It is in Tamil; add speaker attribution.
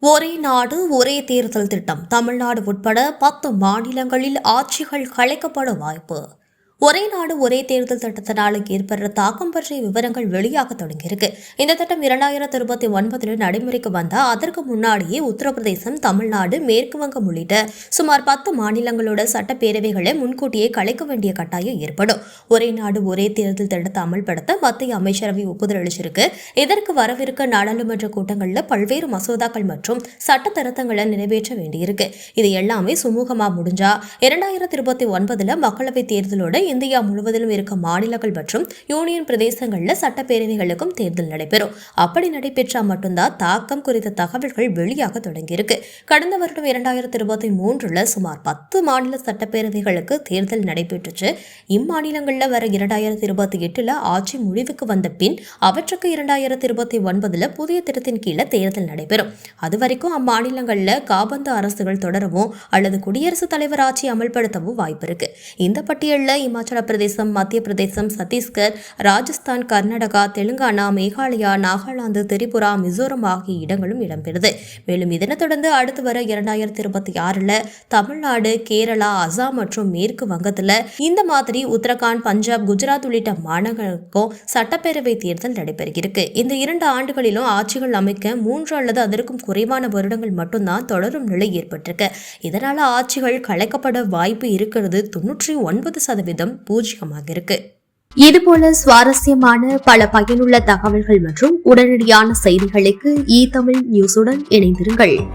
Speaker 1: ஒரே நாடு ஒரே தேர்தல் திட்டம். தமிழ்நாடு உட்பட பத்து மாநிலங்களில் ஆட்சிகள் கலைக்கப்பட வாய்ப்பு. ஒரே நாடு ஒரே தேர்தல் திட்டத்தினால் ஏற்படுற தாக்கம் பற்றிய விவரங்கள் வெளியாக தொடங்கியிருக்கு. இந்த திட்டம் இரண்டாயிரத்தி இருபத்தி ஒன்பதில் நடைமுறைக்கு வந்தால் அதற்கு முன்னாடியே உத்தரப்பிரதேசம் தமிழ்நாடு மேற்கு வங்கம் உள்ளிட்ட சுமார் பத்து மாநிலங்களோட சட்டப்பேரவைகளை முன்கூட்டியே கலைக்க வேண்டிய கட்டாயம் ஏற்படும். ஒரே நாடு ஒரே தேர்தல் திட்டத்தை அமல்படுத்த மத்திய அமைச்சரவை ஒப்புதல் அளிச்சிருக்கு. இதற்கு வரவிருக்க நாடாளுமன்ற கூட்டங்களில் பல்வேறு மசோதாக்கள் மற்றும் சட்ட திருத்தங்களை நிறைவேற்ற வேண்டியிருக்கு. இது எல்லாமே சுமூகமாக முடிஞ்சா இரண்டாயிரத்தி இருபத்தி ஒன்பதில் மக்களவை தேர்தலோட இந்தியா முழுவதிலும் இருக்கும் மாநிலங்கள் மற்றும் யூனியன் பிரதேசங்களில் சட்டப்பேரவைகளுக்கும் தேர்தல் நடைபெறும். அப்படி நடைபெற்றால் மட்டும்தான் தாக்கம் குறித்த தகவல்கள் வெளியாக தொடங்கியிருக்கு. கடந்த வருடம் இரண்டாயிரத்தி இருபத்தி மூன்றுல சுமார் பத்து மாநில சட்டப்பேரவைகளுக்கு தேர்தல் நடைபெற்றுச்சு. இம்மாநிலங்களில் வர இரண்டாயிரத்தி இருபத்தி எட்டுல ஆட்சி முடிவுக்கு வந்த பின் அவற்றுக்கு இரண்டாயிரத்தி இருபத்தி ஒன்பதுல புதிய திட்டத்தின் கீழே தேர்தல் நடைபெறும். அது வரைக்கும் அம்மாநிலங்கள்ல காபந்து அரசுகள் தொடரவும் அல்லது குடியரசுத் தலைவர் ஆட்சி அமல்படுத்தவும் வாய்ப்பு இருக்கு இந்த பட்டியலில் இம்மா இமாச்சல பிரதேசம் மத்திய பிரதேசம் சத்தீஸ்கர் ராஜஸ்தான் கர்நாடகா தெலுங்கானா மேகாலயா நாகாலாந்து திரிபுரா மிசோரம் ஆகிய இடங்களும் இடம்பெறுது. மேலும் இதனைத் தொடர்ந்து அடுத்து வர இரண்டாயிரத்தி இருபத்தி ஆறுல தமிழ்நாடு கேரளா அசாம் மற்றும் மேற்கு வங்கத்தில் இந்த மாதிரி உத்தரகாண்ட் பஞ்சாப் குஜராத் உள்ளிட்ட மாநிலங்களுக்கும் சட்டப்பேரவை தேர்தல் நடைபெறுகிறது இந்த இரண்டு ஆண்டுகளிலும் ஆட்சிகள் அமைக்க மூன்று அல்லது அதற்கும் குறைவான வருடங்கள் மட்டும்தான் தொடரும் நிலை ஏற்பட்டிருக்கு. இதனால் ஆட்சிகள் கலைக்கப்பட வாய்ப்பு இருக்கிறது தொன்னூற்றி ஒன்பது சதவீதம். பூஜ்ஜியமாக இருக்கு. இதுபோல சுவாரஸ்யமான பல பயனுள்ள தகவல்கள் மற்றும் உடனடியான செய்திகளுக்கு இ தமிழ் நியூஸுடன் இணைந்திருங்கள்.